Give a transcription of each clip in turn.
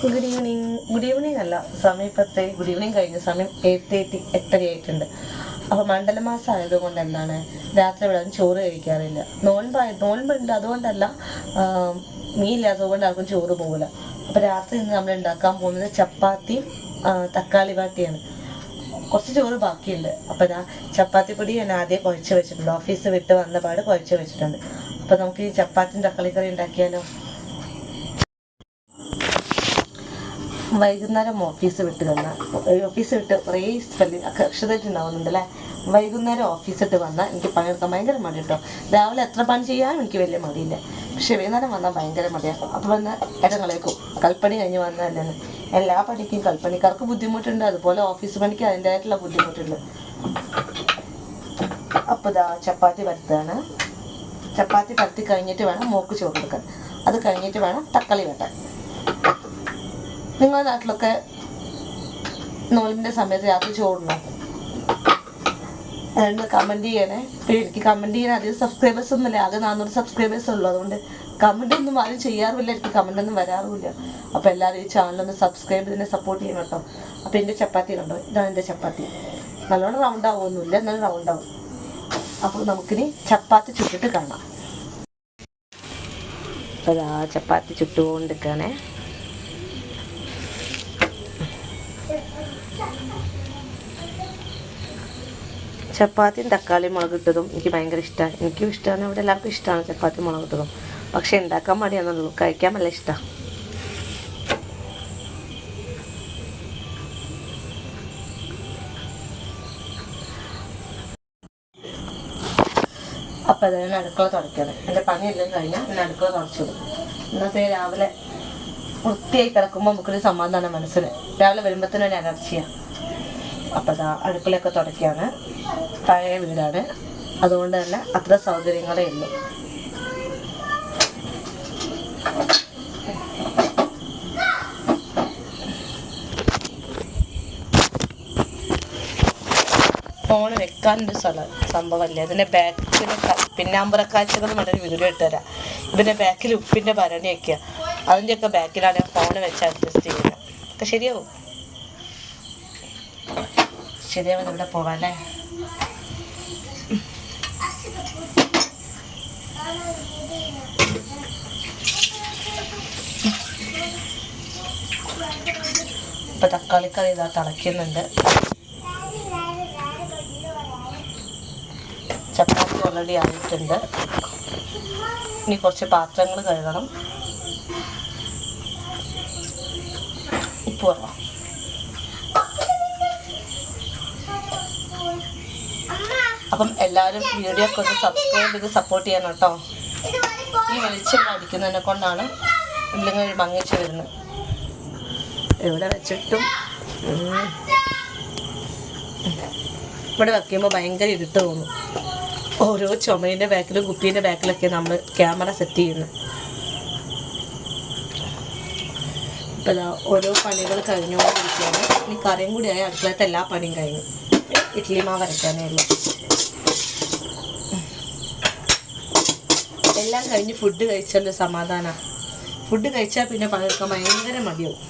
Good evening good evening അല്ല സമയം ഇപ്പത്തെ ഗുഡ് ഈവനിങ് കഴിഞ്ഞ സമയം എയ്റ്റ് തേർട്ടി എട്ടര ആയിട്ടുണ്ട് അപ്പോൾ മണ്ഡലമാസം ആയതുകൊണ്ട് എന്താണ്? രാത്രി ആരും ചോറ് കഴിക്കാറില്ല. നോൻപ് നോൻപുണ്ട്. അതുകൊണ്ടല്ല മീനില്ലാത്തതുകൊണ്ട് ആർക്കും ചോറ് പോകില്ല അപ്പോൾ രാത്രി ഇന്ന് നമ്മൾ ഉണ്ടാക്കാൻ പോകുന്നത് ചപ്പാത്തിയും തക്കാളി പാട്ടിയാണ് കുറച്ച് ചോറ് ബാക്കിയുണ്ട്. അപ്പോൾ ഞാൻ ചപ്പാത്തി പൊടി ഞാൻ ആദ്യം കുഴച്ച് വെച്ചിട്ടുണ്ട്. ഓഫീസ് വിട്ട് വന്ന പാട് കുഴച്ച് വെച്ചിട്ടുണ്ട്. അപ്പോൾ നമുക്ക് ഈ ചപ്പാത്തിയും തക്കാളി കറി ഉണ്ടാക്കിയാലോ? വൈകുന്നേരം ഓഫീസ് വിട്ട് വന്ന ഓഫീസ് വിട്ട് കുറേ സ്പെല്ലിങ് അക്ഷരമായിട്ട് ഉണ്ടാവുന്നുണ്ടല്ലേ വൈകുന്നേരം ഓഫീസ് ഇട്ട് വന്നാൽ എനിക്ക് പണിയെടുക്കാൻ ഭയങ്കര മടി കേട്ടോ രാവിലെ എത്ര പണി ചെയ്യാനും എനിക്ക് വലിയ മടിയില്ല. പക്ഷേ വൈകുന്നേരം വന്നാൽ ഭയങ്കര മടിയാണ് അപ്പോൾ വന്ന് ഇടങ്ങളേക്കും കൽപ്പണി കഴിഞ്ഞ് വന്നതല്ലേ എല്ലാ പണിക്കും കൽപ്പണിക്കാർക്ക് ബുദ്ധിമുട്ടുണ്ട്. അതുപോലെ ഓഫീസ് പണിക്ക് അതിന്റെതായിട്ടുള്ള ബുദ്ധിമുട്ടുണ്ട്. അപ്പോൾ ഇതാ ചപ്പാത്തി പരത്താണ് ചപ്പാത്തി പരത്തി കഴിഞ്ഞിട്ട് വേണം മോക്ക് ചോറ് കൊടുക്കാൻ. അത് കഴിഞ്ഞിട്ട് വേണം തക്കാളി വെട്ടാൻ. നിങ്ങളുടെ നാട്ടിലൊക്കെ നോലിന്റെ സമയത്ത് രാത്രി ചോറുണ്ടോ? അതുകൊണ്ട് കമന്റ് ചെയ്യണേ. എനിക്ക് കമന്റ് ചെയ്യാൻ അധികം സബ്സ്ക്രൈബേഴ്സ് ഒന്നുമില്ല. ആകെ നാനൂറ് സബ്സ്ക്രൈബേഴ്സ് ഉള്ളൂ. അതുകൊണ്ട് കമന്റ് ഒന്നും ആരും ചെയ്യാറുമില്ല. എനിക്ക് കമന്റ് ഒന്നും വരാറുമില്ല. അപ്പോൾ എല്ലാവരും ഈ ചാനലൊന്ന് സബ്സ്ക്രൈബ് ചെയ്യുന്ന സപ്പോർട്ട് ചെയ്യണം കേട്ടോ. അപ്പോൾ എന്റെ ചപ്പാത്തി കണ്ടോ? ഇതാണ് എന്റെ ചപ്പാത്തി. നല്ലോണം റൗണ്ട് ആവുമൊന്നുമില്ല. എന്നാലും റൗണ്ട് ആവും. അപ്പോൾ നമുക്കിനി ചപ്പാത്തി ചുട്ടിട്ട് കാണാം. അപ്പോൾ ചപ്പാത്തി ചുട്ടുകൊണ്ടിരിക്കുകയാണേ. ചപ്പാത്തിയും തക്കാളി മുളക് ഇട്ടതും എനിക്ക് ഭയങ്കര ഇഷ്ടമാണ് എനിക്കും ഇഷ്ടമാണ് ഇവിടെ എല്ലാവർക്കും ഇഷ്ടമാണ് ചപ്പാത്തി മുളക് ഇട്ടതും. പക്ഷെ ഉണ്ടാക്കാൻ മടിയാണെന്നുള്ളൂ. കഴിക്കാൻ നല്ല ഇഷ്ടമാണ് അപ്പൊ അതായത് അടുക്കള തുടയ്ക്കണം. എന്റെ പണിയെല്ലാം കഴിഞ്ഞാൽ ഞാൻ അടുക്കള തുടച്ചു. ഇന്നത്തെ രാവിലെ വൃത്തിയായി കിടക്കുമ്പോൾ നമുക്കൊരു സമാധാനം മനസ്സിന് രാവിലെ വരുമ്പോഴത്തേനും ഒരു എനർജിയാണ് അപ്പോൾ അതാ അടുക്കളയൊക്കെ തുടയ്ക്കുകയാണ് പഴയ വീടാണ്. അതുകൊണ്ട് തന്നെ അത്ര സൗകര്യങ്ങളേ ഉള്ളൂ. ഫോണ് വെക്കാനൊരു സ്ഥലം സംഭവമല്ലേ. അതിന്റെ ബാക്കിൽ പിന്നാമ്പുറക്കാഴ്ചകൾ മറ്റൊരു വീഡിയോ ഇട്ടുതരാം ഇതിന്റെ ബാക്കിൽ ഉപ്പിന്റെ ഭരണിയൊക്കെയാണ് അതിന്റെയൊക്കെ ബാക്കിലാണ് ഞാൻ ഫോൺ വെച്ച് അഡ്ജസ്റ്റ് ചെയ്യുന്നത് ഒക്കെ ശരിയാവും. ശരിയാവും ഇവിടെ പോവാല്ലേ ഇപ്പൊ തക്കാളിക്കറി ഇതാ തിളയ്ക്കുന്നുണ്ട്. ചപ്പാത്തി ഓൾറെഡി ആയിട്ടുണ്ട്. ഇനി കുറച്ച് പാത്രങ്ങൾ കഴുകണം. ഉപ്പ് വേണം അപ്പം എല്ലാവരും വീഡിയോ ഒക്കെ സബ്സ്ക്രൈബ് ചെയ്ത് സപ്പോർട്ട് ചെയ്യണം കേട്ടോ. ഈ വെളിച്ചെണ്ണ അടിക്കുന്നതിനെ കൊണ്ടാണ് ഇല്ലെങ്കിൽ ഒരു മങ്ങിച്ച് വരുന്നത്. എവിടെ വെച്ചിട്ടും ഇവിടെ വെക്കുമ്പോൾ ഭയങ്കര ഇരുട്ട് തോന്നും. ഓരോ ചുമയിന്റെ ബാക്കിലും കുപ്പീന്റെ ബാക്കിലൊക്കെ നമ്മൾ ക്യാമറ സെറ്റ് ചെയ്യുന്നത്. ഇതാ ഓരോ പണികൾ കഴിഞ്ഞുകൊണ്ടിരിക്കുകയാണ്. ഇനി കറിയും കൂടി ആയി അടുക്കളത്തെ എല്ലാ പണിയും കഴിഞ്ഞു. ഇഡ്ഡലി മാവ് അരയ്ക്കാനേ ഉള്ളൂ. എല്ലാം കഴിഞ്ഞ് ഫുഡ് കഴിച്ചല്ലോ സമാധാന. ഫുഡ് കഴിച്ചാൽ പിന്നെ പണിയെടുക്കാൻ ഭയങ്കര മടിയാവും.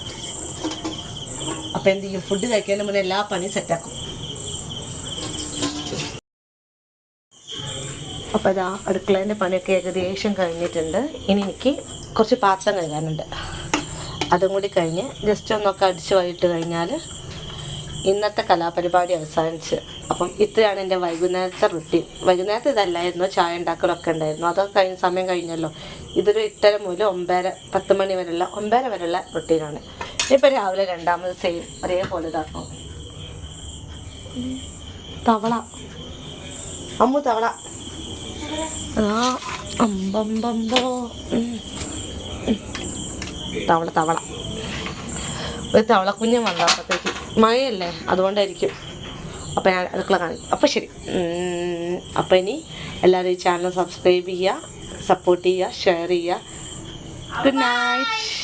അപ്പം എന്ത് ചെയ്യും? ഫുഡ് കഴിക്കാൻ മുന്നേ എല്ലാ പണിയും സെറ്റാക്കും അപ്പോൾ അതാ അടുക്കളേന്റെ പണിയൊക്കെ ഏകദേശം കഴിഞ്ഞിട്ടുണ്ട്. ഇനി എനിക്ക് കുറച്ച് പാത്രം കഴുകാനുണ്ട്. അതും കൂടി കഴിഞ്ഞ് ജസ്റ്റ് ഒന്നൊക്കെ അടിച്ച് വൈകിട്ട് കഴിഞ്ഞാൽ ഇന്നത്തെ കലാപരിപാടി അവസാനിച്ച്. അപ്പം ഇത്രയാണ് എന്റെ വൈകുന്നേരത്തെ റുട്ടീൻ വൈകുന്നേരത്തെ ഇതല്ലായിരുന്നു ചായ ഉണ്ടാക്കലൊക്കെ ഉണ്ടായിരുന്നു. അതൊക്കെ കഴിഞ്ഞ സമയം കഴിഞ്ഞല്ലോ. ഇതൊരു ഇട്ടര മുതൽ ഒമ്പതര പത്ത് മണി വരെയുള്ള ഒമ്പതര വരെയുള്ള റുട്ടീനാണ് ഇപ്പം രാവിലെ രണ്ടാമത് സെയിം ഒരേപോലെ ഇതാക്കും. തവള. അമ്മു തവള. ആ അമ്പമ്പമ്പോ. തവള തവള. ഒരു തവള വന്നു അപ്പോഴത്തേക്ക് മഴയല്ലേ? അതുകൊണ്ടായിരിക്കും. അപ്പം ഞാൻ അടുക്കള കാണിക്കും. അപ്പം ശരി. അപ്പോൾ അപ്പം ഇനി എല്ലാവരും ഈ ചാനൽ സബ്സ്ക്രൈബ് ചെയ്യുക സപ്പോർട്ട് ചെയ്യുക ഷെയർ ചെയ്യുക. Good night